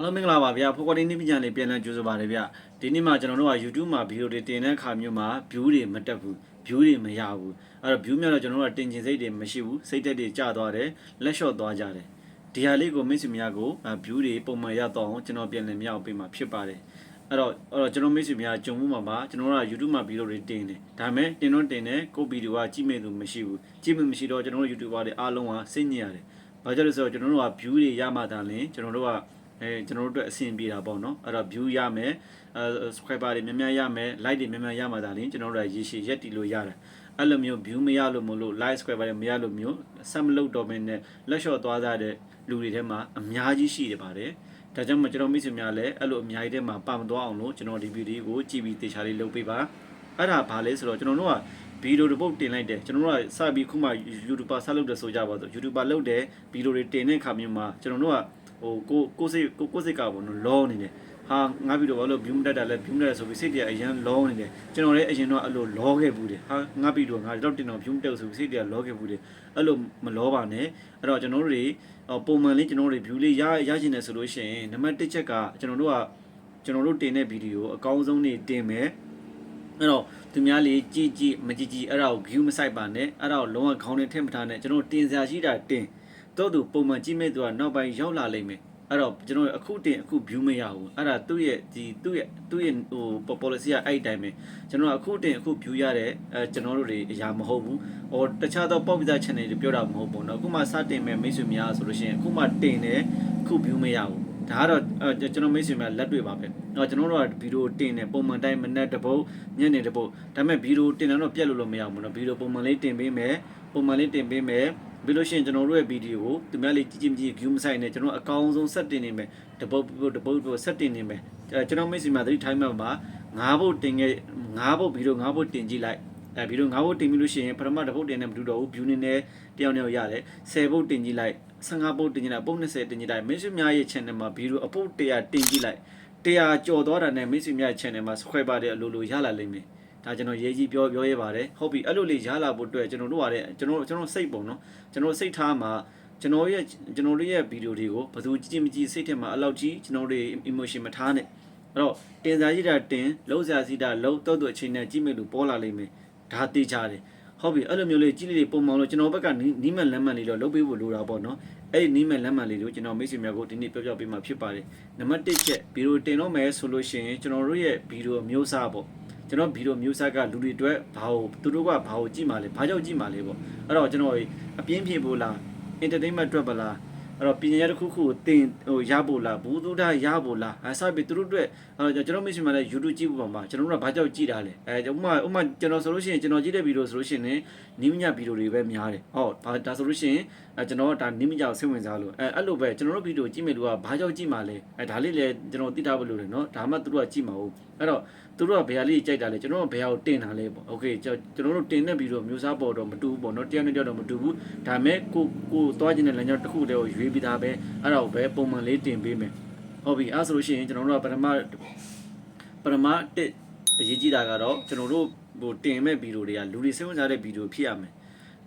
အားလုံးမင်္ဂလာပါဗျာဖိုကွာဒီနေ့ပြန်လေးပြန်လည်ကြိုဆိုပါရစေဗျာဒီနေ့မှာကျွန်တော်တို့က YouTube မှာဗီဒီယိုတွေတင်တဲ့အခါမျိုးမှာ view တွေမတက်ဘူး view တွေမရဘူးအဲ့တော့ view များတော့ကျွန်တော်တို့ကတင်ကျင်စိတ်တွေမရှိဘူးစိတ်သက်တွေကျသွားတယ်လက်လျှော့သွားကြတယ်ဒီဟာလေးကိုမိတ်ဆွေများကို view တွေပုံမှန်ရတော့အောင်ကျွန်တော်ပြန်လည်မြောက်ပေးမှာဖြစ်ပါတယ်အဲ့တော့အဲ့တော့ကျွန်တော်မိတ်ဆွေများကြုံမှုမှာပါကျွန်တော်တို့က YouTube မှာဗီဒီယိုတွေတင်တယ်ဒါပေမဲ့တင်တော့တင်တယ်ကိုဗီဒီယိုကကြည့်မဲ့သူမရှိဘူးကြည့်မဲ့မရှိတော့ကျွန်တော်တို့ YouTuber တွေအားလုံးကစိတ်ညစ်ရတယ်ဘာကြောင့်လဲဆိုတော့ကျွန်တော်တို့က view တွေရမှသာလျှင်ကျွန်တော်တို့က အဲကျွန်တော်တို့အတွက်အဆင်ပြေတာပေါ့နော်အဲ့တော့ view ရမယ်အဲ subscriber တွေများများရမယ် like တွေများများရမှာဒါလည်းကျွန်တော်တို့ကရေရှည်ရက်တည်လို့ရတယ်အဲ့လိုမျိုး view မရလို့မလို့ like subscriber တွေမရလို့မျိုးဆက်မလုပ်တော့မင်းနဲ့လက်လျှော့သွားကြတဲ့လူတွေထဲမှာအများကြီးရှိတယ်ပါတယ်ဒါကြောင့်မို့ကျွန်တော်မိတ်ဆွေများလည်းအဲ့လိုအများကြီးထဲမှာပါမသွားအောင်လို့ကျွန်တော်ဒီဗီဒီယိုကိုကြည့်ပြီးတေချာလေးလုပ်ပေးပါအဲ့ဒါဘာလဲဆိုတော့ကျွန်တော်တို့ကဗီဒီယိုတစ်ပုတ်တင်လိုက်တယ်ကျွန်တော်တို့ကစပြီးခုမှ YouTuber ဆက်လုပ်တယ်ဆိုကြပါစို့ YouTuber လုပ်တယ်ဗီဒီယိုတွေတင်တဲ့အခါမျိုးမှာကျွန်တော်တို့က ဟိုကိုကိုစိတ်ကိုကိုစိတ်ကပေါ့နော်လောနေတယ်ဟာငါပြီးတော့ဘာလို့ view တက်တာလဲ view တက်ဆိုပြီးစိတ်တည်းအရန်လောနေတယ်ကျွန်တော်လည်းအရင်တော့အဲ့လိုလောခဲ့ဘူးတယ်ဟာငါပြီးတော့ငါတော့တင်တော့ view တက်ဆိုပြီးစိတ်တည်းလောခဲ့ဘူးတယ်အဲ့လိုမလောပါနဲ့အဲ့တော့ကျွန်တော်တို့တွေပုံမှန်လေးကျွန်တော်တို့ view လေးရရချင်တယ်ဆိုလို့ရှိရင်နံပါတ်1ချက်ကကျွန်တော်တို့ကကျွန်တော်တို့တင်တဲ့ဗီဒီယိုအကောင်းဆုံးနေတင်မယ်အဲ့တော့သူများလေးကြည်ကြည်မကြည်ကြည်အဲ့ဒါကို view မဆိုင်ပါနဲ့အဲ့ဒါကိုလုံးဝခေါင်းနဲ့ထည့်မထားနဲ့ကျွန်တော်တင်စရာရှိတာတင် တော့သူပုံမှန်ကြည့်မဲ့သူကနောက်ပိုင်းရောက်လာလိမ့်မယ်အဲ့တော့ကျွန်တော်အခုတင်အခု view မရဘူးအဲ့ဒါသူ့ရဲ့ဒီသူ့ရဲ့သူ့ရဲ့ဟို policy ကအဲ့ဒီတိုင်းပဲကျွန်တော်အခုတင်အခု view ရတဲ့အဲကျွန်တော်တို့တွေအရာမဟုတ်ဘူးဟိုတခြားသော pop visa channel တွေပြောတာမဟုတ်ဘူးเนาะအခုမှစတင်မဲ့မိတ်ဆွေများဆိုလို့ရှိရင်အခုမှတင်တယ်အခု view မရဘူးဒါကတော့ကျွန်တော်မိတ်ဆွေများလက်တွေ့ပါပဲ။တော့ကျွန်တော်တို့ကဗီဒီယိုတင်တယ်ပုံမှန်တိုင်းမနေ့တစ်ပုတ်ညနေတစ်ပုတ်ဒါပေမဲ့ဗီဒီယိုတင်တယ်တော့ပြက်လို့လို့မရဘူးเนาะဗီဒီယိုပုံမှန်လေးတင်ပေးမယ်ပုံမှန်လေးတင်ပေးမယ် ပြီးလို့ရှိရင်ကျွန်တော်တို့ရဲ့ဗီဒီယိုကိုသူများလေးကြည့်ကြည့်မကြည့် view မဆိုင်နဲ့ကျွန်တော်အကောင်းဆုံးဆက်တင်နေမယ်တပုတ်ပုတ်တပုတ်ပုတ်ဆက်တင်နေမယ်အဲကျွန်တော်မိတ်ဆွေများသတိထားမှပါ9ပုတ်တင်ခဲ့9ပုတ်ဗီဒီယို9ပုတ်တင်ကြည့်လိုက်အဲဗီဒီယို9ပုတ်တင်ပြီလို့ရှိရင်ပထမတစ်ပုတ်တင်နေမတူတော့ဘူး view နေနဲ့တယောက်နဲ့ရတယ်10ပုတ်တင်ကြည့်လိုက်15ပုတ်တင်ကြည့်လိုက်ပုတ်20တင်ကြည့်လိုက်မိတ်ဆွေများရဲ့ channel မှာဗီဒီယိုအပုတ်100တင်ကြည့်လိုက်100ကြော်သွားတာနဲ့မိတ်ဆွေများရဲ့ channel မှာ subscriber တွေအလိုလိုရလာလိမ့်မယ် ဒါကျွန်တော်ရေးကြီးပြောပြောရပါတယ်ဟုတ်ပြီအဲ့လိုလေးရလာဖို့အတွက်ကျွန်တော်တို့ကလည်းကျွန်တော်ကျွန်တော်စိတ်ပုံနော်ကျွန်တော်စိတ်ထားမှာကျွန်တော်ရဲ့ကျွန်တော်တို့ရဲ့ဗီဒီယိုတွေကိုဘယ်သူကြည့်ကြည့်မကြည့်စိတ်ထဲမှာအလောက်ကြီးကျွန်တော်တို့ emotion မထားနဲ့အဲ့တော့တင်စားရတာတင်လုံးစားစီတာလုံးတော့တော့အချိန်နဲ့ကြည့်မဲ့လို့ပေါ်လာလိမ့်မယ်ဒါသိကြတယ်ဟုတ်ပြီအဲ့လိုမျိုးလေးကြည့်လေးပုံမှန်လို့ကျွန်တော်ဘက်ကနီးမက်လမ်းမှန်လေးတော့လုပ်ပေးဖို့လိုတာပေါ့နော်အဲ့ဒီနီးမက်လမ်းမှန်လေးကိုကျွန်တော်မိတ်ဆွေများကိုဒီနေ့ပြောပြပေးမှာဖြစ်ပါတယ်နံပါတ်1ချက်ဗီဒီယိုတင်တော့မယ်ဆိုလို့ရှိရင်ကျွန်တော်တို့ရဲ့ဗီဒီယိုမျိုးစားပေါ့ ကျွန်တော်ဗီဒီယိုမျိုးစားကလူတွေအတွက်ဘာကိုသူတို့ကဘာကိုကြည့်မှလဲဘာကြောင့်ကြည့်မှလဲပေါ့အဲ့တော့ကျွန်တော်အပြင်းပြေဖို့လား entertainment အတွက်ပါလား အဲ့တော့ပညာရေးတစ်ခုခုကိုတင်ဟိုရဖို့လားဘူးသူတာရဖို့လားအဲစပြီးသူတို့အတွက်အဲကျွန်တော်မိတ်ဆွေမှလည်း YouTube ကြည့်ဖို့ပါမှာကျွန်တော်တို့ကဘာကြောင့်ကြည့်တာလဲအဲဥပမာဥပမာကျွန်တော်ဆိုလို့ရှိရင်ကျွန်တော်ကြည့်တဲ့ဗီဒီယိုဆိုလို့ရှိရင်နီးမညဗီဒီယိုတွေပဲများတယ်ဟောဒါဒါဆိုလို့ရှိရင်အဲကျွန်တော်ဒါနီးမညကိုစိတ်ဝင်စားလို့အဲအဲ့လိုပဲကျွန်တော်တို့ဗီဒီယိုကြည့်မဲ့လူကဘာကြောင့်ကြည့်မှာလဲအဲဒါလေးလည်းကျွန်တော်သိထားဖို့လိုတယ်နော်ဒါမှသူတို့ကကြည့်မှာဟုတ်အဲ့တော့သူတို့ကဘယ်ဟာလေးကြိုက်တာလဲကျွန်တော်ကဘယ်ဟာကိုတင်တာလဲပေါ့โอเคကျွန်တော်တို့တင်တဲ့ဗီဒီယိုမျိုးစားပေါ်တော့မတူဘူးပေါ့နော်တရားနဲ့တရားတော့မတူဘူးဒါမဲ့ကိုကိုသွားခြင်းတဲ့လမ်းကြောင်းတစ်ခုတည်းကိုရွေး ပြီးသားပဲအဲ့ဒါကိုပဲပုံမှန်လေးတင်ပေးမယ်ဟုတ်ပြီအဲ့ဆိုလို့ရှိရင်ကျွန်တော်တို့ကပထမပထမတစ်အရေးကြီးတာကတော့ကျွန်တော်တို့ဟိုတင်မဲ့ဗီဒီယိုတွေကလူတွေစိတ်ဝင်စားတဲ့ဗီဒီယိုဖြစ်ရမယ်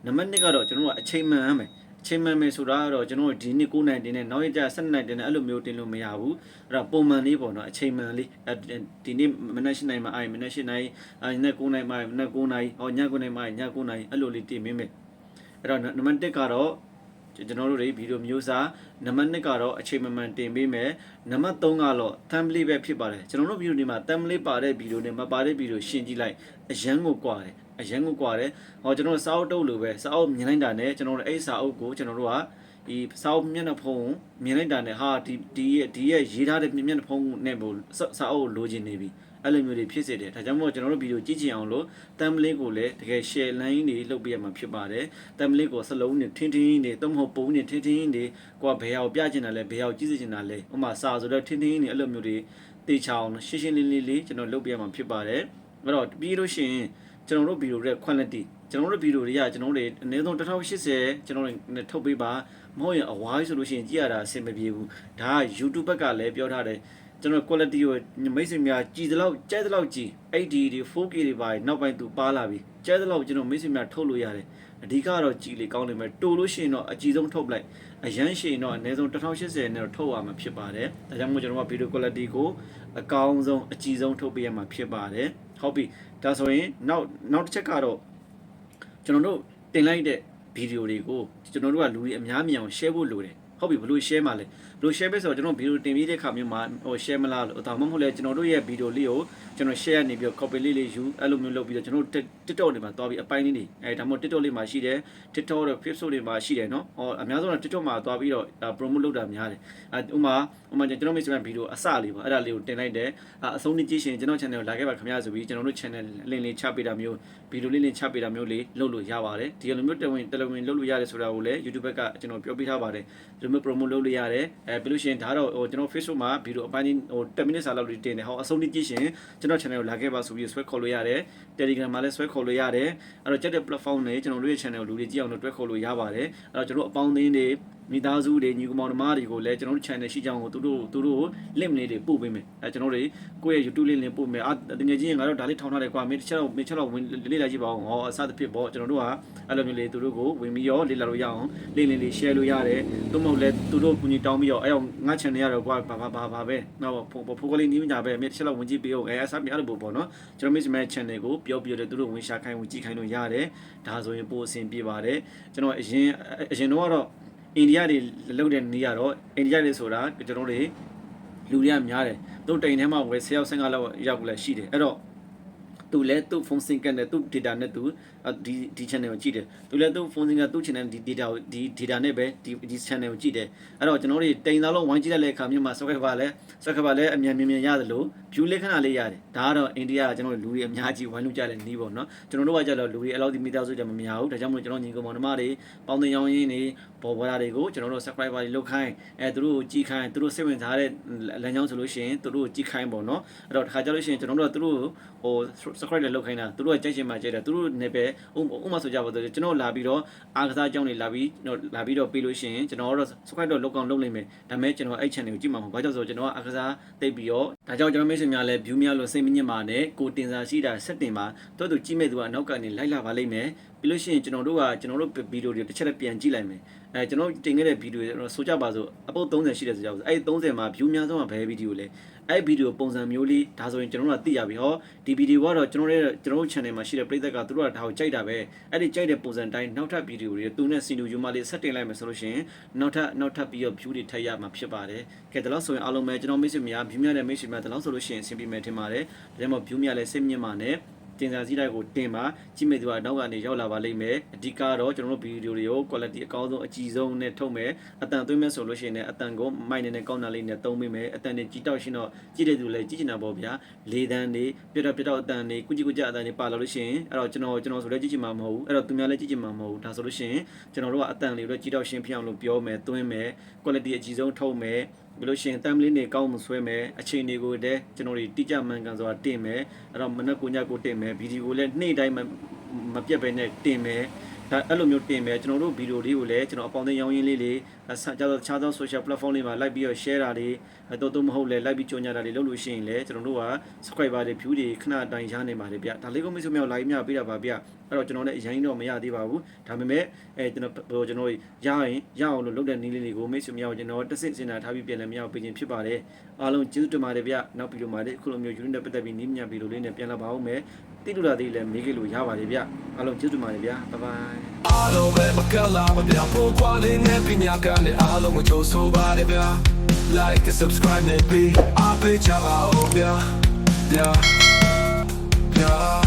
နံပါတ်1ကတော့ကျွန်တော်တို့ကအချိန်မှန်ရမယ်ချိန်မှန်မယ်ဆိုတာကတော့ကျွန်တော်တို့ဒီနေ့9နိုင်တင်နဲ့နောက်ရက်ကျ12နိုင်တင်နဲ့အဲ့လိုမျိုးတင်လို့မရဘူးအဲ့တော့ပုံမှန်လေးပေါ့နော်အချိန်မှန်လေးဒီနေ့မနက်7နိုင်မှအိုင်မနက်7နိုင်အိုင်နဲ့9နိုင်မှမနက်9နိုင်ဟောည9နိုင်မှည9နိုင်အဲ့လိုလေးတင်မိမယ်အဲ့တော့နံပါတ်1ကတော့ ကျွန်တော်တို့တွေဗီဒီယိုမျိုးစားနံပါတ်2ကတော့အချိန်မှန်မှန်တင်ပေးမယ်နံပါတ်3ကတော့ thumbnail ပဲဖြစ်ပါတယ်ကျွန်တော်တို့ဗီဒီယိုတွေမှာ thumbnail ပါတဲ့ဗီဒီယိုနဲ့မပါတဲ့ဗီဒီယိုရှင်းကြည့်လိုက်အရန်ကိုကွာတယ်အရန်ကိုကွာတယ်ဟောကျွန်တော်တို့စာအုပ်တုပ်လိုပဲစာအုပ်မြင်လိုက်တာနဲ့ကျွန်တော်တို့အဲ့စာအုပ်ကိုကျွန်တော်တို့က ဒီစာအုပ်မျက်နှာဖုံးမြင်လိုက်တာနဲ့ဟာဒီဒီရဲ့ဒီရဲ့ရေးထားတဲ့မျက်နှာဖုံးနဲ့ပို့စာအုပ်လိုချင်နေပြီအဲ့လိုမျိုးတွေဖြစ်စေတယ်ဒါကြောင့်မို့ကျွန်တော်တို့ဗီဒီယိုကြည့်ချင်အောင်လို့ thumbnail ကိုလည်းတကယ် share line တွေလုပ်ပြရမှာဖြစ်ပါတယ် thumbnail ကိုစလုံးနဲ့ထင်းထင်းတွေသုံးဖို့ပုံနဲ့ထင်းထင်းတွေကိုကဘယ်ဟာကိုပြချင်တာလဲဘယ်ဟာကိုကြည့်စေချင်တာလဲဥပမာစာဆိုတော့ထင်းထင်းတွေအဲ့လိုမျိုးတွေတေချအောင်ရှင်းရှင်းလင်းလင်းလေးကျွန်တော်လုပ်ပြရမှာဖြစ်ပါတယ်အဲ့တော့ပြီးလို့ရှိရင် ကျွန်တော်တို့ဗီဒီယိုရဲ့ quality ကျွန်တော်တို့ဗီဒီယိုတွေကကျွန်တော်တို့အနည်းဆုံး1080ကျွန်တော်တို့ထုတ်ပေးပါမဟုတ်ရင်အဝိုင်းဆိုလို့ရှိရင်ကြည့်ရတာအဆင်မပြေဘူးဒါက YouTube ဘက်ကလည်းပြောထားတယ်ကျွန်တော် quality ကိုမိတ်ဆွေများကြည်သလောက်ကြိုက်သလောက်ကြည် HD တွေ 4K တွေပါနောက်ပိုင်းသူပါလာပြီကြိုက်သလောက်ကျွန်တော်မိတ်ဆွေများထုတ်လို့ရတယ်အဓိကတော့ကြည်လေကောင်းနေမယ်တိုးလို့ရှိရင်တော့အကြီးဆုံးထုတ်ပလိုက်အရန်ရှိရင်တော့အနည်းဆုံး1080နဲ့တော့ထုတ်ရမှာဖြစ်ပါတယ်ဒါကြောင့်မို့ကျွန်တော်က video quality ကိုအကောင်းဆုံးအကြီးဆုံးထုတ်ပေးရမှာဖြစ်ပါတယ်ဟုတ်ပြီ ဒါဆိုရင်နောက်နောက်တစ်ချက်ကတော့ကျွန်တော်တို့တင်လိုက်တဲ့ဗီဒီယိုတွေကိုကျွန်တော်တို့ကလူတွေအများမြင်အောင် share ဖို့လိုတယ် ဟုတ်ပြီဘယ်လို share မှာလဲဘယ်လို share ပဲဆိုတော့ကျွန်တော်ဗီဒီယိုတင်ပြီးတဲ့ခါမျိုးမှာဟို share မလားလို့ဒါမှမဟုတ်လဲကျွန်တော်တို့ရဲ့ဗီဒီယိုလေးကိုကျွန်တော် share နေပြီးတော့ copy လေးလေးယူအဲ့လိုမျိုးလုပ်ပြီးတော့ကျွန်တော်တို့ TikTok တွေမှာတွားပြီးအပိုင်းလေးတွေအဲဒါမှမဟုတ် TikTok လေးမှာရှိတယ် TikTok တို့ Facebook တွေမှာရှိတယ်နော်ဟောအများဆုံးတော့ TikTok မှာတွားပြီးတော့ promote လုပ်တာများတယ်အဲဥမာဥမာကျွန်တော်မိတ်ဆွေကဗီဒီယိုအစလေးပေါ့အဲ့ဒါလေးကိုတင်လိုက်တယ်အဆုံးနေ့ကြည့်ရှင်ကျွန်တော် channel ကိုလာခဲ့ပါခင်ဗျာဆိုပြီးကျွန်တော်တို့ channel link လေးချပေးတာမျိုးဗီဒီယိုလေးလေးချပေးတာမျိုးလေးလုပ်လို့ရပါတယ်ဒီလိုမျိုးတဝင်တလဝင်လုပ်လို့ရတယ်ဆိုတာကိုလည်း YouTube ဘက်ကကျွန်တော်ပြောပြထားပါတယ်ဒီလိုမျိုး promote လုပ်လို့ရတယ်အဲပြီးလို့ရှိရင်ဒါတော့ဟိုကျွန်တော် Facebook မှာဗီဒီယိုအပိုင်းဟို10 minutes စာလောက်လေးတင်တယ်ဟောအဆုံးနေ့ကြည့်ရှင်ကျွန်တော် channel ကိုလာခဲ့ပါဆိုပြီးဆွဲခေါ်လို့ရတယ် Telegram မှာလည်းဆွဲခေါ်လို့ရတယ်အဲ့တော့ကျက်တဲ့ platform တွေကျွန်တော်တို့ရဲ့ channel ကိုလူတွေကြည့်အောင်လို့တွဲခေါ်လို့ရပါတယ်အဲ့တော့ကျွန်တော်အပေါင်းအသင်းတွေ မိသားစုတွေညီကောင်မောင်နှမတွေကိုလည်းကျွန်တော်တို့ channel ရှိကြအောင်ကိုသူတို့သူတို့ link လေးတွေပို့ပေးမယ်အဲကျွန်တော်တွေကိုယ့်ရဲ့ YouTube link လေးပို့မယ်အာတကယ်ကြီးငါတို့ဒါလေးထောင်းထားတယ်ကွာမင်းတစ်ချက်တော့မင်းချက်တော့ဝင်လေ့လာကြည့်ပါဦးဟောအစသဖြင့်ပေါ့ကျွန်တော်တို့ကအဲ့လိုမျိုးလေးသူတို့ကိုဝင်ပြီးရောလေ့လာလို့ရအောင် link လေးလေး share လို့ရတယ်သို့မဟုတ်လဲသူတို့ကူညီတောင်းပြီးတော့အဲ့အောင်ငါ channel ရတော့ကွာဘာဘာဘာဘာပဲတော့ဖိုဖိုကလေးနီးမကြပဲမင်းတစ်ချက်တော့ဝင်ကြည့်ပေးအောင်အဲအစပြအဲ့လိုပေါ့နော်ကျွန်တော် miss my channel ကိုပြောပြတယ်သူတို့ဝင်ရှာခိုင်းဝင်ကြည့်ခိုင်းလို့ရတယ်ဒါဆိုရင်ပိုအဆင်ပြေပါတယ်ကျွန်တော်အရင်အရင်တော့ကတော့ အိန္ဒိယတွေလောက်တဲ့နေရတော့အိန္ဒိယတွေဆိုတာကျွန်တော်တွေလူတွေကများတယ်သူတိန်ထဲမှာဝယ်10ယောက်15လောက်ရောက်လည်းရှိတယ်အဲ့တော့သူလည်းသူ့ဖုန်းစင်ကနဲ့သူ့ data နဲ့သူ ဒီဒီ channel ကိုကြည့်တယ်သူလည်းသူ့ဖုန်းစင်ကသူ့ channel ဒီ data ကိုဒီ data နဲ့ပဲဒီဒီ channel ကိုကြည့်တယ်အဲ့တော့ကျွန်တော်တို့တိန်သားလုံးဝိုင်းကြည့်လိုက်တဲ့အခါမျိုးမှာ subscriber လည်း subscriber လည်းအမြန်မြန်မြန်ရတယ်လို့ view လေးခဏလေးရတယ်ဒါကတော့အိန္ဒိယကကျွန်တော်တို့လူတွေအများကြီးဝိုင်းလို့ကြတဲ့နီးပေါ့နော်ကျွန်တော်တို့ကကြတော့လူတွေအဲ့လောက်ဒီမိသားစုကြမများဘူးဒါကြောင့်မို့ကျွန်တော်ညီကောင်မောင်နှမတွေပေါင်းတင်ရောင်းရင်းတွေပေါ်ပေါ်လာတွေကိုကျွန်တော်တို့ subscriber တွေလုပ်ခိုင်းအဲသူတို့ကိုကြည့်ခိုင်းသူတို့စိတ်ဝင်စားတဲ့လမ်းကြောင်းဆိုလို့ရှိရင်သူတို့ကိုကြည့်ခိုင်းပေါ့နော်အဲ့တော့တစ်ခါကြလို့ရှိရင်ကျွန်တော်တို့ကသူတို့ဟို subscribe တွေလုပ်ခိုင်းတာသူတို့ကကြိုက်ချင်မှကြိုက်တယ်သူတို့နေပဲဥဥမာဆိုကြပါတော့ကျွန်တော်လာပြီးတော့အားကစားအကြောင်းတွေလာပြီးလာပြီးတော့ပြီးလို့ရှိရင်ကျွန်တော်တို့ subscribe တော့လုပ်ကောင်းလုပ်နိုင်မယ်ဒါပေမဲ့ကျွန်တော်အဲ့ channel ကိုကြည့်မှာမဟုတ်ဘာကြောင့်ဆိုတော့ကျွန်တော်ကအားကစားသိပြီးတော့ ဒါကြောင့်ကျွန်တော်မိတ်ဆွေများလည်း view များလို့စိတ်မညစ်ပါနဲ့ကိုတင်စားရှိတာဆက်တင်ပါတော်သူကြည့်မဲ့သူကအနောက်ကနေလိုက်လာပါလိမ့်မယ်ပြီးလို့ရှိရင်ကျွန်တော်တို့ကကျွန်တော်တို့ဗီဒီယိုတွေတစ်ချက်လည်းပြန်ကြည့်လိုက်မယ်အဲကျွန်တော်တင်ခဲ့တဲ့ဗီဒီယိုတွေဆိုကြပါစို့အပုတ်30ရှိတယ်ဆိုကြပါစို့အဲ့30မှာ view များဆုံးကဘယ်ဗီဒီယိုလဲအဲ့ဗီဒီယိုပုံစံမျိုးလေးဒါဆိုရင်ကျွန်တော်တို့ကသိရပြီဟောဒီဗီဒီယိုကတော့ကျွန်တော်ရဲ့ကျွန်တော်တို့ channel မှာရှိတဲ့ပရိသတ်ကသူတို့ကဒါကိုကြိုက်တာပဲအဲ့ဒီကြိုက်တဲ့ပုံစံတိုင်းနောက်ထပ်ဗီဒီယိုတွေသူနဲ့စီနူယူမလေးဆက်တင်လိုက်မယ်ဆိုလို့ရှိရင်နောက်ထပ်နောက်ထပ်ပြီးတော့ view တွေထပ်ရမှာဖြစ်ပါတယ်ကဲဒါလို့ဆိုရင်အားလုံးပဲကျွန်တော်မိတ်ဆွေများ view များတဲ့မိတ်ဆွေများဒါလို့ဆိုလို့ရှိရင်အဆင်ပြေမယ်ထင်ပါတယ်ဒါကြောင့်မို့ view များလည်းစိတ်မြင့်ပါနဲ့တင်စားစည်းတိုက်ကိုတင်ပါကြည့်မဲ့သူကနောက်ကနေရောက်လာပါလိမ့်မယ်အဓိကတော့ကျွန်တော်တို့ဗီဒီယိုတွေကို quality အကောင်းဆုံးအကြီးဆုံးနဲ့ထုတ်မယ်အတန်သွင်းမဲ့ဆိုလို့ရှိရင်လည်းအတန်ကိုမိုက်နေနဲ့ကောင်းတာလေးနဲ့သုံးမိမယ်အတန်တွေကြီးတောက်ရှင်တော့ကြည့်တဲ့သူလည်းကြည့်ချင်တာပေါ့ဗျာလေတန်းတွေပြတော့ပြတော့အတန်တွေကုကြည့်ကုကြအတန်တွေပါလာလို့ရှိရင်အဲ့တော့ကျွန်တော်ကျွန်တော်ဆိုလည်းကြည့်ချင်မှာမဟုတ်ဘူးအဲ့တော့သူများလည်းကြည့်ချင်မှာမဟုတ်ဘူးဒါဆိုလို့ရှိရင်ကျွန်တော်တို့ကအတန်လေးတွေကြီးတောက်ရှင်ဖြစ်အောင်လို့ပြောမယ်သွင်းမယ် quality အကြီးဆုံးထုတ်မယ် ဘယ်လို့ရှိရင်တမ်ပလင်းတွေကောင်းမဆွဲမယ်အချိန်တွေကိုတည်းကျွန်တော်တို့တိကျမှန်ကန်စွာတင်မယ်အဲ့တော့မနက်ကိုညကိုတင်မယ်ဗီဒီယိုကိုလည်းနေ့တိုင်း မမပြတ်ပဲနဲ့တင်မယ်ဒါအဲ့လိုမျိုးတင်မယ်ကျွန်တော်တို့ဗီဒီယိုလေးကိုလည်းကျွန်တော်အပေါင်းအသင်းရောင်းရင်းလေးလေးဆက်ကြတော့တခြားသော social platform လေးမှာ like ပြီးတော့ share တာတွေတော့တော့မဟုတ်လဲ like ပြီးကြော်ညာတာတွေလုပ်လို့ရှိရင်လည်းကျွန်တော်တို့က subscriber တွေ view တွေခဏတိုင်ရနေပါတယ်ဗျဒါလေးကိုမိတ်ဆွေများ like များပေးတာပါဗျအဲ့တော့ကျွန်တော်လည်းအရင်တော့မရသေးပါဘူးဒါပေမဲ့အဲကျွန်တော်ကျွန်တော်ရရင်ရအောင်လို့လုပ်တဲ့နည်းလေးတွေကိုမိတ်ဆွေများကျွန်တော်တစ်စင်စင်တာထားပြီးပြန်လည်းမရပေးခြင်းဖြစ်ပါတယ်အားလုံးကျေးဇူးတင်ပါတယ်ဗျနောက်ပြီးတော့မှလည်းအခုလိုမျိုး unit နဲ့ပတ်သက်ပြီးနည်းမြဗီဒီယိုလေးနဲ့ပြန်လာပါဦးမယ် တိတူလာသေးလည်းမေးခဲ့လို့ရပါတယ်ဗျအားလုံးကျေးဇူးပါတယ်ဗျဘိုင်ဘိုင်အားလုံးပဲမကလာမပြဖို့ကွာလေးနဲ့ပြညာကနေအားလုံးကိုကြိုဆိုပါတယ်ဗျာ like and subscribe နဲ့ be အပေးချပါဦးဗျာ yeah yeah